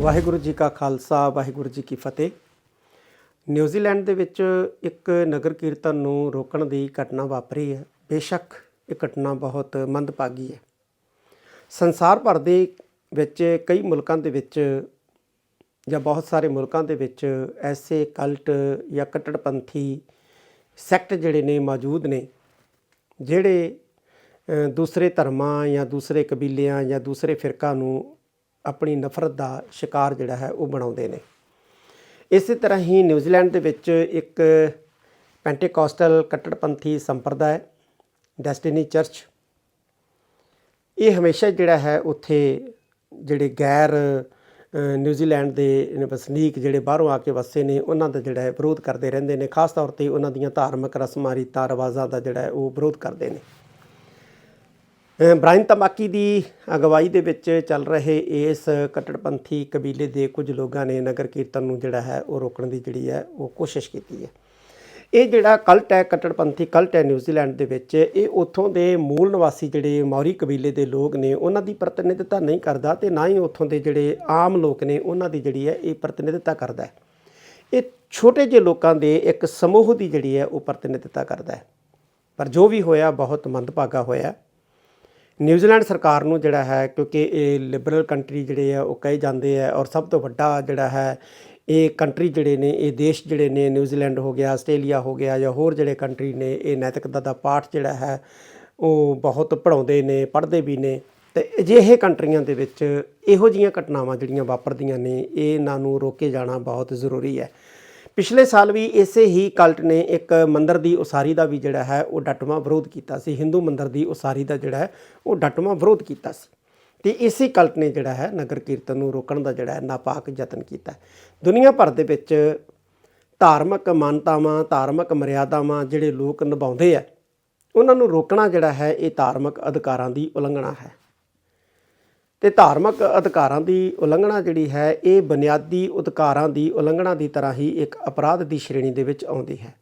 ਵਾਹਿਗੁਰੂ ਜੀ ਕਾ ਖਾਲਸਾ, ਵਾਹਿਗੁਰੂ ਜੀ ਕੀ ਫਤਿਹ। ਨਿਊਜ਼ੀਲੈਂਡ ਦੇ ਵਿੱਚ ਇੱਕ ਨਗਰ ਕੀਰਤਨ ਨੂੰ ਰੋਕਣ ਦੀ ਘਟਨਾ ਵਾਪਰੀ ਹੈ। ਬੇਸ਼ੱਕ ਇਹ ਘਟਨਾ ਬਹੁਤ ਮੰਦਭਾਗੀ ਹੈ। ਸੰਸਾਰ ਭਰ ਦੇ ਵਿੱਚ ਕਈ ਮੁਲਕਾਂ ਦੇ ਵਿੱਚ ਜਾਂ ਬਹੁਤ ਸਾਰੇ ਮੁਲਕਾਂ ਦੇ ਵਿੱਚ ਐਸੇ ਕਲਟ ਜਾਂ ਕੱਟੜਪੰਥੀ ਸੈਕਟ ਜਿਹੜੇ ਨੇ ਮੌਜੂਦ ਨੇ, ਜਿਹੜੇ ਦੂਸਰੇ ਧਰਮਾਂ ਜਾਂ ਦੂਸਰੇ ਕਬੀਲਿਆਂ ਜਾਂ ਦੂਸਰੇ ਫਿਰਕਾਂ ਨੂੰ ਆਪਣੀ ਨਫ਼ਰਤ ਦਾ ਸ਼ਿਕਾਰ ਜਿਹੜਾ ਹੈ ਉਹ ਬਣਾਉਂਦੇ ਨੇ। ਇਸੇ ਤਰ੍ਹਾਂ ਹੀ ਨਿਊਜ਼ੀਲੈਂਡ ਦੇ ਵਿੱਚ ਇੱਕ ਪੈਂਟੇਕੋਸਟਲ ਕੱਟੜਪੰਥੀ ਸੰਪਰਦਾਇ, ਡੈਸਟੀਨੀ ਚਰਚ, ਇਹ ਹਮੇਸ਼ਾ ਜਿਹੜਾ ਹੈ ਉੱਥੇ ਜਿਹੜੇ ਗੈਰ ਨਿਊਜ਼ੀਲੈਂਡ ਦੇ ਵਸਨੀਕ ਜਿਹੜੇ ਬਾਹਰੋਂ ਆ ਕੇ ਵਸੇ ਨੇ, ਉਹਨਾਂ ਦਾ ਜਿਹੜਾ ਹੈ ਵਿਰੋਧ ਕਰਦੇ ਰਹਿੰਦੇ ਨੇ। ਖਾਸ ਤੌਰ ਤੇ ਉਹਨਾਂ ਦੀਆਂ ਧਾਰਮਿਕ ਰਸਮਾਂ, ਰੀਤਾਂ, ਰਿਵਾਜ਼ਾਂ ਦਾ ਜਿਹੜਾ ਹੈ ਉਹ ਵਿਰੋਧ ਕਰਦੇ ਨੇ। ਬ੍ਰਾਇਨ ਤਮਾਕੀ ਦੀ ਅਗਵਾਈ ਦੇ ਵਿੱਚ ਚੱਲ ਰਹੇ ਇਸ ਕੱਟੜਪੰਥੀ ਕਬੀਲੇ ਦੇ ਕੁਝ ਲੋਕਾਂ ਨੇ ਨਗਰ ਕੀਰਤਨ ਨੂੰ ਜਿਹੜਾ ਹੈ ਉਹ ਰੋਕਣ ਦੀ ਜਿਹੜੀ ਹੈ ਉਹ ਕੋਸ਼ਿਸ਼ ਕੀਤੀ ਹੈ। ਇਹ ਜਿਹੜਾ ਕਲਟ ਹੈ, ਕੱਟੜਪੰਥੀ ਕਲਟ ਹੈ ਨਿਊਜ਼ੀਲੈਂਡ ਦੇ ਵਿੱਚ, ਇਹ ਉੱਥੋਂ ਦੇ ਮੂਲ ਨਿਵਾਸੀ ਜਿਹੜੇ ਮੌਰੀ ਕਬੀਲੇ ਦੇ ਲੋਕ ਨੇ, ਉਹਨਾਂ ਦੀ ਪ੍ਰਤੀਨਿਧਤਾ ਨਹੀਂ ਕਰਦਾ ਤੇ ਨਾ ਹੀ ਉੱਥੋਂ ਦੇ ਜਿਹੜੇ ਆਮ ਲੋਕ ਨੇ, ਉਹਨਾਂ ਦੀ ਜਿਹੜੀ ਹੈ ਇਹ ਪ੍ਰਤੀਨਿਧਤਾ ਕਰਦਾ ਹੈ। ਇਹ ਛੋਟੇ ਜਿਹੇ ਲੋਕਾਂ ਦੇ ਇੱਕ ਸਮੂਹ ਦੀ ਜਿਹੜੀ ਹੈ ਉਹ ਪ੍ਰਤੀਨਿਧਤਾ ਕਰਦਾ ਹੈ। ਪਰ ਜੋ ਵੀ ਹੋਇਆ, ਬਹੁਤ ਮੰਦਭਾਗਾ ਹੋਇਆ। ਨਿਊਜ਼ੀਲੈਂਡ ਸਰਕਾਰ ਨੂੰ ਜਿਹੜਾ ਹੈ, ਕਿਉਂਕਿ ਇਹ ਲਿਬਰਲ ਕੰਟਰੀ ਜਿਹੜੇ ਆ, ਉਹ ਕਹੇ ਜਾਂਦੇ ਆ, ਔਰ ਸਭ ਤੋਂ ਵੱਡਾ ਜਿਹੜਾ ਹੈ, ਇਹ ਕੰਟਰੀ ਜਿਹੜੇ ਨੇ, ਇਹ ਦੇਸ਼ ਜਿਹੜੇ ਨੇ, ਨਿਊਜ਼ੀਲੈਂਡ ਹੋ ਗਿਆ, ਆਸਟ੍ਰੇਲੀਆ ਹੋ ਗਿਆ ਜਾਂ ਹੋਰ ਜਿਹੜੇ ਕੰਟਰੀ ਨੇ, ਇਹ ਨੈਤਿਕਤਾ ਦਾ ਪਾਠ ਜਿਹੜਾ ਹੈ, ਉਹ ਬਹੁਤ ਪੜਾਉਂਦੇ ਨੇ, ਪੜ੍ਹਦੇ ਵੀ ਨੇ। ਤੇ ਅਜਿਹੇ ਕੰਟਰੀਆਂ ਦੇ ਵਿੱਚ ਇਹੋ ਜੀਆਂ ਘਟਨਾਵਾਂ ਜਿਹੜੀਆਂ ਵਾਪਰਦੀਆਂ ਨੇ ਇਹਨਾਂ ਨੂੰ ਰੋਕੇ ਜਾਣਾ ਬਹੁਤ ਜ਼ਰੂਰੀ ਹੈ। ਪਿਛਲੇ ਸਾਲ ਵੀ ਇਸੇ ਹੀ ਕਲਟ ਨੇ ਇੱਕ ਮੰਦਰ ਦੀ ਉਸਾਰੀ ਦਾ ਵੀ ਜਿਹੜਾ ਹੈ, ਉਹ ਡਟਵਾਂ ਵਿਰੋਧ ਕੀਤਾ ਸੀ। ਹਿੰਦੂ ਮੰਦਰ ਦੀ ਉਸਾਰੀ ਦਾ ਜਿਹੜਾ ਹੈ, ਉਹ ਡਟਵਾਂ ਵਿਰੋਧ ਕੀਤਾ ਸੀ। ਤੇ ਇਸੇ ਕਲਟ ਨੇ ਜਿਹੜਾ ਹੈ, ਨਗਰ ਕੀਰਤਨ ਨੂੰ ਰੋਕਣ ਦਾ ਜਿਹੜਾ ਹੈ, ਨਾਪਾਕ ਯਤਨ ਕੀਤਾ ਦੁਨੀਆ ਭਰ ਦੇ ਵਿੱਚ ਧਾਰਮਿਕ ਮਾਨਤਾਵਾਂ, ਧਾਰਮਿਕ ਮਰਿਆਦਾਵਾਂ ਜਿਹੜੇ ਲੋਕ ਨਿਭਾਉਂਦੇ ਆ, ਉਹਨਾਂ ਨੂੰ ਰੋਕਣਾ ਜਿਹੜਾ ਹੈ, ਇਹ ਧਾਰਮਿਕ ਅਧਿਕਾਰਾਂ ਦੀ ਉਲੰਘਣਾ ਹੈ। ਤੇ ਧਾਰਮਿਕ ਅਧਿਕਾਰਾਂ ਦੀ ਉਲੰਘਣਾ ਜਿਹੜੀ ਹੈ, ਇਹ ਬੁਨਿਆਦੀ ਅਧਿਕਾਰਾਂ ਦੀ ਉਲੰਘਣਾ ਦੀ ਤਰ੍ਹਾਂ ਹੀ ਇੱਕ ਅਪਰਾਧ ਦੀ ਸ਼੍ਰੇਣੀ ਦੇ ਵਿੱਚ ਆਉਂਦੀ ਹੈ।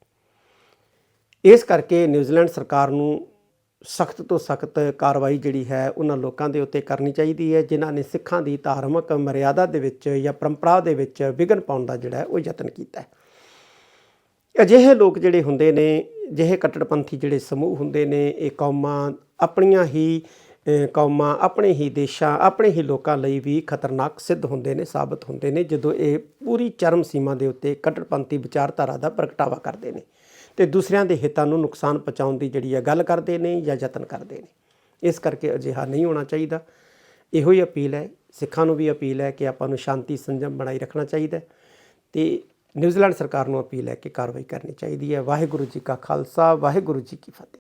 ਇਸ ਕਰਕੇ ਨਿਊਜ਼ੀਲੈਂਡ ਸਰਕਾਰ ਨੂੰ ਸਖਤ ਤੋਂ ਸਖਤ ਕਾਰਵਾਈ ਜਿਹੜੀ ਹੈ, ਉਹਨਾਂ ਲੋਕਾਂ ਦੇ ਉੱਤੇ ਕਰਨੀ ਚਾਹੀਦੀ ਹੈ, ਜਿਨ੍ਹਾਂ ਨੇ ਸਿੱਖਾਂ ਦੀ ਧਾਰਮਿਕ ਮਰਿਆਦਾ ਦੇ ਵਿੱਚ ਜਾਂ ਪਰੰਪਰਾ ਦੇ ਵਿੱਚ ਵਿਘਨ ਪਾਉਣ ਦਾ ਜਿਹੜਾ ਉਹ ਯਤਨ ਕੀਤਾ ਹੈ। ਅਜਿਹੇ ਲੋਕ ਜਿਹੜੇ ਹੁੰਦੇ ਨੇ ਜਿਹੇ ਕੱਟੜਪੰਥੀ ਜਿਹੜੇ ਸਮੂਹ ਹੁੰਦੇ ਨੇ, ਇਹ ਕੌਮਾਂ ਆਪਣੀਆਂ ਹੀ ਕੌਮਾਂ ਆਪਣੇ ਹੀ ਦੇਸ਼ਾਂ, ਆਪਣੇ ਹੀ ਲੋਕਾਂ ਲਈ ਵੀ ਖਤਰਨਾਕ ਸਿੱਧ ਹੁੰਦੇ ਨੇ, ਸਾਬਤ ਹੁੰਦੇ ਨੇ, ਜਦੋਂ ਇਹ ਪੂਰੀ ਚਰਮ ਸੀਮਾ ਦੇ ਉੱਤੇ ਕੱਟੜਪੰਥੀ ਵਿਚਾਰਧਾਰਾ ਦਾ ਪ੍ਰਗਟਾਵਾ ਕਰਦੇ ਨੇ ਤੇ ਦੂਸਰਿਆਂ ਦੇ ਹਿੱਤਾਂ ਨੂੰ ਨੁਕਸਾਨ ਪਹੁੰਚਾਉਣ ਦੀ ਜਿਹੜੀ ਆ ਗੱਲ ਕਰਦੇ ਨੇ ਜਾਂ ਯਤਨ ਕਰਦੇ ਨੇ। ਇਸ ਕਰਕੇ ਅਜਿਹਾ ਨਹੀਂ ਹੋਣਾ ਚਾਹੀਦਾ। ਇਹੋ ਹੀ ਅਪੀਲ ਹੈ, ਸਿੱਖਾਂ ਨੂੰ ਵੀ ਅਪੀਲ ਹੈ ਕਿ ਆਪਾਂ ਨੂੰ ਸ਼ਾਂਤੀ ਸੰਜਮ ਬਣਾਈ ਰੱਖਣਾ ਚਾਹੀਦਾ ਹੈ ਤੇ ਨਿਊਜ਼ੀਲੈਂਡ ਸਰਕਾਰ ਨੂੰ ਅਪੀਲ ਹੈ ਕਿ ਕਾਰਵਾਈ ਕਰਨੀ ਚਾਹੀਦੀ ਹੈ। ਵਾਹਿਗੁਰੂ ਜੀ ਕਾ ਖਾਲਸਾ, ਵਾਹਿਗੁਰੂ ਜੀ ਕੀ ਫਤਿਹ।